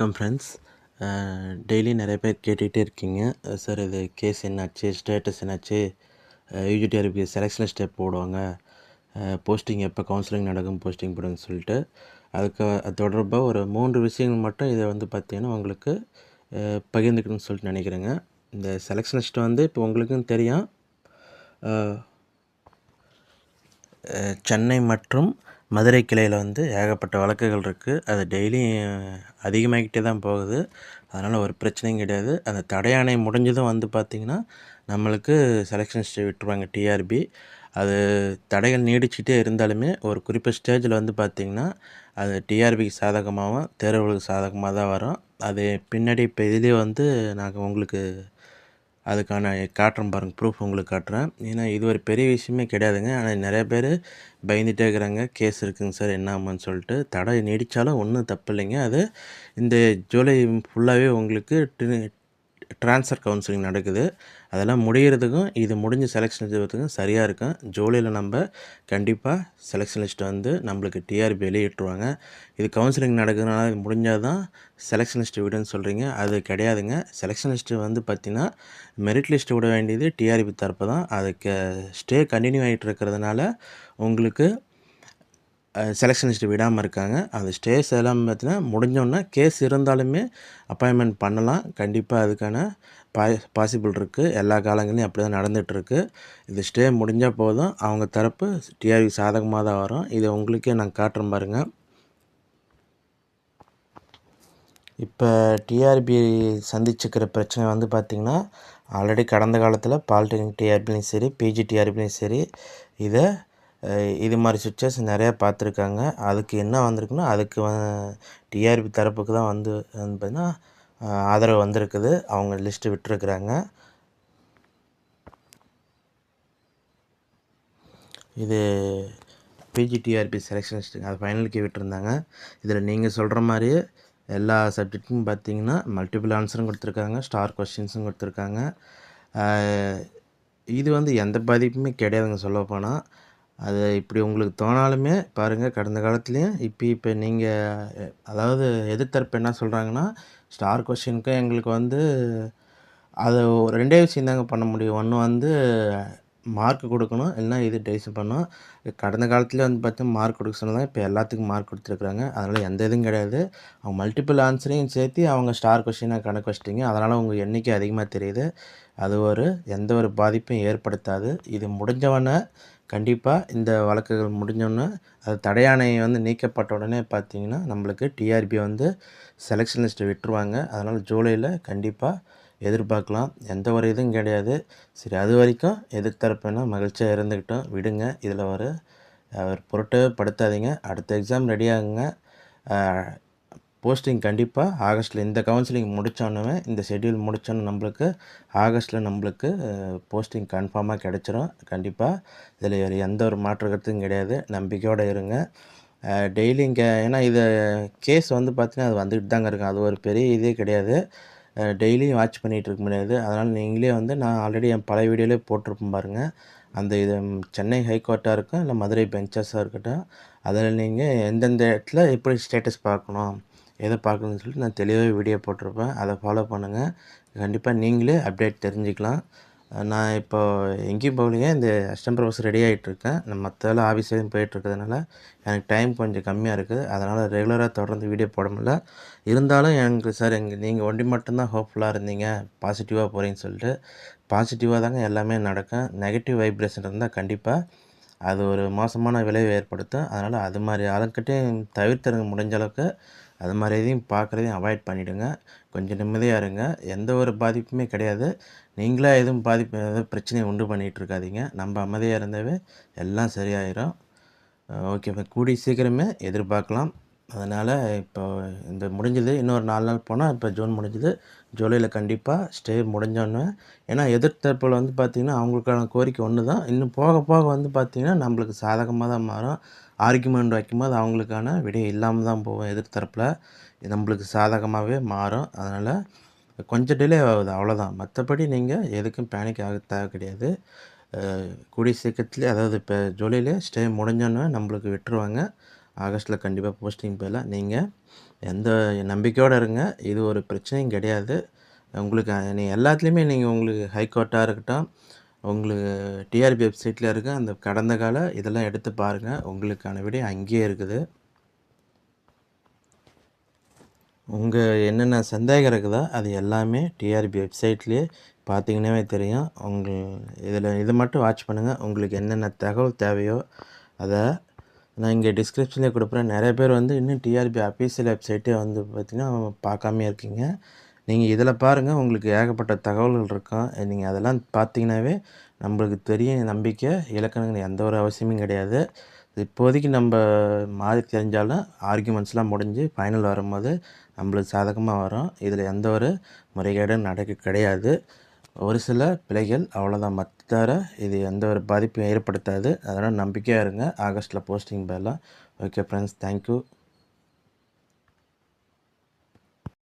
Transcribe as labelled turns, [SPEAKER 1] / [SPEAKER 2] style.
[SPEAKER 1] வணக்கம் friends daily நிறைய பேர் கேட்டுகிட்டே இருக்கீங்க. சார் இது கேஸ் என்னாச்சு? ஸ்டேட்டஸ் என்னாச்சு? யூஜிடிஆர்பி செலெக்ஷன் ஸ்டெப் போடுவாங்க. போஸ்டிங் எப்போ கவுன்சிலிங் நடக்கும் போஸ்டிங் போடுங்கன்னு சொல்லிட்டு. அதுக்கு அது தொடர்பாக ஒரு மூன்று விஷயங்கள் மட்டும் இதை வந்து பார்த்தீங்கன்னா உங்களுக்கு பகிர்ந்துக்கணும்னு சொல்லிட்டு நினைக்கிறேங்க. இந்த செலெக்ஷன் லிஸ்ட் வந்து இப்போ உங்களுக்கும் தெரியும். சென்னை மற்றும் மதுரை கிளையில் வந்து ஏகப்பட்ட வழக்குகள் இருக்குது அது டெய்லியும் அதிகமாகிக்கிட்டே தான் போகுது. அதனால் ஒரு பிரச்சனையும் கிடையாது. அந்த தடையாணை முடிஞ்சதும் வந்து பார்த்திங்கன்னா நம்மளுக்கு செலெக்ஷன் ஸ்டே விட்டுருவாங்க டிஆர்பி அது தடைகள் நீடிச்சிட்டே இருந்தாலுமே ஒரு குறிப்பிட்ட ஸ்டேஜில் வந்து பார்த்திங்கன்னா அது டிஆர்பிக்கு சாதகமாகவும் தேர்வுகளுக்கு சாதகமாக தான் வரும். அது பின்னாடி இப்போ இதுலேயே வந்து நாங்கள் உங்களுக்கு அதுக்கான காட்டுறேன் பாருங்கள் ப்ரூஃப் உங்களுக்கு காட்டுறேன். ஏன்னா இது ஒரு பெரிய விஷயமே கிடையாதுங்க. ஆனால் நிறைய பேர் பயந்துகிட்டே இருக்கிறாங்க. கேஸ் இருக்குங்க சார் என்ன ஆமான்னு சொல்லிட்டு. தடை நீடித்தாலும் ஒன்றும் தப்பு இல்லைங்க. அது இந்த ஜூலை ஃபுல்லாகவே உங்களுக்கு ட்ரான்ஸ்ஃபர் கவுன்சிலிங் நடக்குது. அதெல்லாம் முடிகிறதுக்கும் இது முடிஞ்ச செலெக்ஷன் எழுதுறதுக்கும் சரியாக இருக்கும். ஜூலையில் நம்ம கண்டிப்பாக செலெக்ஷன் லிஸ்ட் வந்து நம்மளுக்கு டிஆர்பி வெளியிட்டுருவாங்க இது கவுன்சிலிங் நடக்கிறதுனால இது முடிஞ்சால் தான் செலெக்ஷன் லிஸ்ட்டு விடுன்னு சொல்கிறீங்க அது கிடையாதுங்க. செலெக்ஷன் லிஸ்ட்டு வந்து பார்த்திங்கன்னா மெரிட் லிஸ்ட்டு விட வேண்டியது டிஆர்பி தரப்பு தான் அதுக்கு ஸ்டே கண்டினியூ ஆகிட்டு இருக்கிறதுனால உங்களுக்கு செலெக்ஷன் லிஸ்ட்டு விடாமல் இருக்காங்க. அந்த ஸ்டேஸ் எல்லாம் பார்த்தீங்கன்னா முடிஞ்சோடனே கேஸ் இருந்தாலுமே அப்பாயின்மெண்ட் பண்ணலாம். கண்டிப்பாக அதுக்கான பா பாசிபிள் இருக்குது எல்லா காலங்களையும் அப்படி தான் நடந்துகிட்ருக்கு. இது ஸ்டே முடிஞ்சால் போதும். அவங்க தரப்பு டிஆர்பி சாதகமாக தான் வரும். இதை உங்களுக்கே நான் காட்டுறேன் பாருங்கள் இப்போ டிஆர்பி சந்திச்சுக்கிற பிரச்சனை வந்து பார்த்திங்கன்னா ஆல்ரெடி கடந்த காலத்தில் பாலிடெக்னிக் டிஆர்பிலையும் சரி பிஜி டிஆர்பிலையும் சரி இதை இது மாதிரி சுச்சுவேஷன் நிறையா பார்த்துருக்காங்க. அதுக்கு என்ன வந்திருக்குன்னா அதுக்கு டிஆர்பி தரப்புக்கு தான் வந்து வந்து பார்த்திங்கன்னா ஆதரவு வந்திருக்குது. அவங்க லிஸ்ட்டு விட்டுருக்குறாங்க. இது பிஜிடிஆர்பி செலெக்ஷன் லிஸ்ட்டு அது ஃபைனலுக்கு விட்டுருந்தாங்க. இதில் நீங்கள் சொல்கிற மாதிரியே எல்லா சப்ஜெக்ட்டுக்கும் பார்த்தீங்கன்னா மல்டிபிள் ஆன்சரும் கொடுத்துருக்காங்க. ஸ்டார் கொஸ்டின்ஸும் கொடுத்துருக்காங்க. இது வந்து எந்த பாதிப்புமே கிடையாதுங்க சொல்லப்போனால் அது இப்படி உங்களுக்கு தோணாலுமே பாருங்கள் கடந்த காலத்துலேயும் இப்போ இப்போ நீங்கள் அதாவது எதிர்த்தரப்பு என்ன சொல்கிறாங்கன்னா ஸ்டார் கொஷினுக்கு எங்களுக்கு வந்து அது ரெண்டே விஷயம் தாங்க பண்ண முடியும். ஒன்று வந்து மார்க் கொடுக்கணும் இல்லைன்னா இது டெசிஷன் பண்ணணும். கடந்த காலத்தில் வந்து பார்த்தீங்கன்னா மார்க் கொடுக்க சொன்னதான் இப்போ எல்லாத்துக்கும் மார்க் கொடுத்துருக்குறாங்க. அதனால் எந்த இதுவும் கிடையாது. அவங்க மல்டிபிள் ஆன்சரையும் சேர்த்து அவங்க ஸ்டார் கொஷினாக கணக்கு வச்சிட்டிங்க. அதனால் உங்கள் எண்ணிக்கை அதிகமாக தெரியுது. அது ஒரு எந்த ஒரு பாதிப்பும் ஏற்படுத்தாது. இது முடிஞ்சவொடனே கண்டிப்பாக இந்த வழக்குகள் முடிஞ்சோடனே அது தடையானை வந்து நீக்கப்பட்ட உடனே பார்த்தீங்கன்னா நம்மளுக்கு டிஆர்பி வந்து செலெக்ஷன் லிஸ்ட்டு விட்டுருவாங்க. அதனால் ஜூலையில் கண்டிப்பாக எதிர்பார்க்கலாம். எந்த ஒரு இதுவும் கிடையாது. சரி அது வரைக்கும் எதிர்த்தரப்புனா மகிழ்ச்சியாக இருந்துக்கிட்டோம் விடுங்க இதில் ஒரு அவர் பொருட்டே படுத்தாதீங்க. அடுத்த எக்ஸாம் ரெடி ஆகுங்க. போஸ்டிங் கண்டிப்பாக ஆகஸ்ட்டில் இந்த கவுன்சிலிங் முடித்தோன்னே இந்த ஷெட்யூல் முடித்தோன்னு நம்மளுக்கு ஆகஸ்ட்டில் நம்மளுக்கு போஸ்டிங் கன்ஃபார்மாக கிடச்சிரும். கண்டிப்பாக இதில் வேறு எந்த ஒரு மாற்று கருத்தும் கிடையாது. நம்பிக்கையோடு இருங்க. டெய்லி இங்கே ஏன்னா இது கேஸ் வந்து பார்த்தீங்கன்னா அது வந்துக்கிட்டு தாங்க இருக்கும் அது ஒரு பெரிய இதே கிடையாது. டெய்லியும் வாட்ச் பண்ணிகிட்டு இருக்க முடியாது. அதனால் நீங்களே வந்து நான் ஆல்ரெடி என் பழைய வீடியோலேயே போட்டிருப்பேன் பாருங்கள் அந்த இது சென்னை ஹைகோர்ட்டாக இருக்கும் இல்லை மதுரை பெஞ்சஸாக இருக்கட்டும் அதில் நீங்கள் எந்தெந்த இடத்துல எப்படி ஸ்டேட்டஸ் பார்க்கணும்? எதை பார்க்கணுன்னு சொல்லிட்டு நான் தெளிவாக வீடியோ போட்டிருப்பேன். அதை ஃபாலோ பண்ணுங்கள் கண்டிப்பாக நீங்களே அப்டேட் தெரிஞ்சுக்கலாம். நான் இப்போ எங்கேயும் போகலைங்க. இந்த அஸ்டம் ப்ரொஃபஸர் ரெடி ஆகிட்டுருக்கேன் நான் மற்ற வேலை ஆஃபீஸ் போயிட்டுருக்கிறதுனால எனக்கு டைம் கொஞ்சம் கம்மியாக இருக்குது. அதனால் ரெகுலராக தொடர்ந்து வீடியோ போட முடியல. இருந்தாலும் எனக்கு சார் எங்கள் நீங்கள் ஒண்டி மட்டும்தான் ஹோப்ஃபுல்லாக இருந்தீங்க. பாசிட்டிவாக போகிறீங்கன்னு சொல்லிட்டு பாசிட்டிவாக தாங்க எல்லாமே நடக்கும். நெகட்டிவ் வைப்ரேஷன் இருந்தால் கண்டிப்பாக அது ஒரு மோசமான விளைவை ஏற்படுத்தும். அதனால் அது மாதிரி அதுக்கிட்டையும் தவிர்த்துருங்க முடிஞ்ச அளவுக்கு. அது மாதிரி எதையும் பார்க்குறதையும் அவாய்ட் பண்ணிவிடுங்க கொஞ்சம் நிம்மதியாக இருங்க. எந்த ஒரு பாதிப்புமே கிடையாது. நீங்களே எதுவும் பாதிப்பு எதுவும் பிரச்சனையை உண்டு பண்ணிகிட்டு இருக்காதீங்க. நம்ம அமைதியாக இருந்தாவே எல்லாம் சரியாயிரும். ஓகே இப்போ கூடி சீக்கிரமே எதிர்பார்க்கலாம். அதனால் இப்போ இந்த முடிஞ்சது. இன்னொரு நாலு நாள் போனால் இப்போ ஜூன் முடிஞ்சது. ஜூலையில் கண்டிப்பாக ஸ்டே முடிஞ்சோன்னே. ஏன்னா எதிர்த்தரப்பில் வந்து பார்த்திங்கன்னா அவங்களுக்கான கோரிக்கை ஒன்று தான் இன்னும் போக போக வந்து பார்த்திங்கன்னா நம்மளுக்கு சாதகமாக தான் மாறும். ஆர்குமெண்ட் வைக்கும்போது அவங்களுக்கான விடை இல்லாமல் தான் போகும் எதிர்த்தரப்பில். இது நம்மளுக்கு சாதகமாகவே மாறும். அதனால் கொஞ்சம் டிலே ஆகுது அவ்வளோதான் மற்றபடி நீங்கள் எதுக்கும் பேனிக் ஆக தேவை கிடையாது. கூடிய சீக்கிரத்துலேயே அதாவது இப்போ ஜூலையிலே ஸ்டே முடிஞ்சோன்னே நம்மளுக்கு விட்டுருவாங்க. ஆகஸ்ட்டில் கண்டிப்பாக போஸ்டிங் போயிடலாம். நீங்கள் எந்த நம்பிக்கையோடு இருங்க. இது ஒரு பிரச்சனையும் கிடையாது. உங்களுக்கு நீ எல்லாத்துலேயுமே நீங்கள் உங்களுக்கு ஹைகோர்ட்டாக இருக்கட்டும் உங்களுக்கு டிஆர்பி வெப்சைட்டில் இருக்க அந்த கடந்த கால இதெல்லாம் எடுத்து பாருங்கள் உங்களுக்கான விடை அங்கேயே இருக்குது. உங்கள் என்னென்ன சந்தேகம் இருக்குதோ அது எல்லாமே டிஆர்பி வெப்சைட்லேயே பார்த்தீங்கன்னாவே தெரியும். உங்கள் இதில் இது மட்டும் வாட்ச் பண்ணுங்கள் உங்களுக்கு என்னென்ன தகவல் தேவையோ அதை நான் இங்கே டிஸ்கிரிப்ஷன்லேயே கொடுக்குறேன் நிறைய பேர் வந்து இன்னும் டிஆர்பி அஃபீஷியல் வெப்சைட்டே வந்து பார்த்திங்கன்னா பார்க்காமே இருக்கீங்க. நீங்கள் இதில் பாருங்கள் உங்களுக்கு ஏகப்பட்ட தகவல்கள் இருக்கும் நீங்கள் அதெல்லாம் பார்த்தீங்கன்னாவே நம்மளுக்கு தெரியும் நம்பிக்கை இலக்கணங்கள் எந்த ஒரு அவசியமும் கிடையாது. இப்போதைக்கு நம்ம மாதிரி தெரிஞ்சாலும் ஆர்குமெண்ட்ஸ்லாம் முடிஞ்சு ஃபைனல் வரும்போது நம்மளுக்கு சாதகமாக வரும். இதில் எந்த ஒரு முறைகேடும் நடக்க கிடையாது. ஒரு சில பிழைகள் அவ்வளோதான் மற்ற இது எந்த ஒரு பாதிப்பும் ஏற்படுத்தாது. அதனால் நம்பிக்கையாக இருங்க. ஆகஸ்ட்டில் போஸ்டிங் போயிடலாம். Okay friends thank you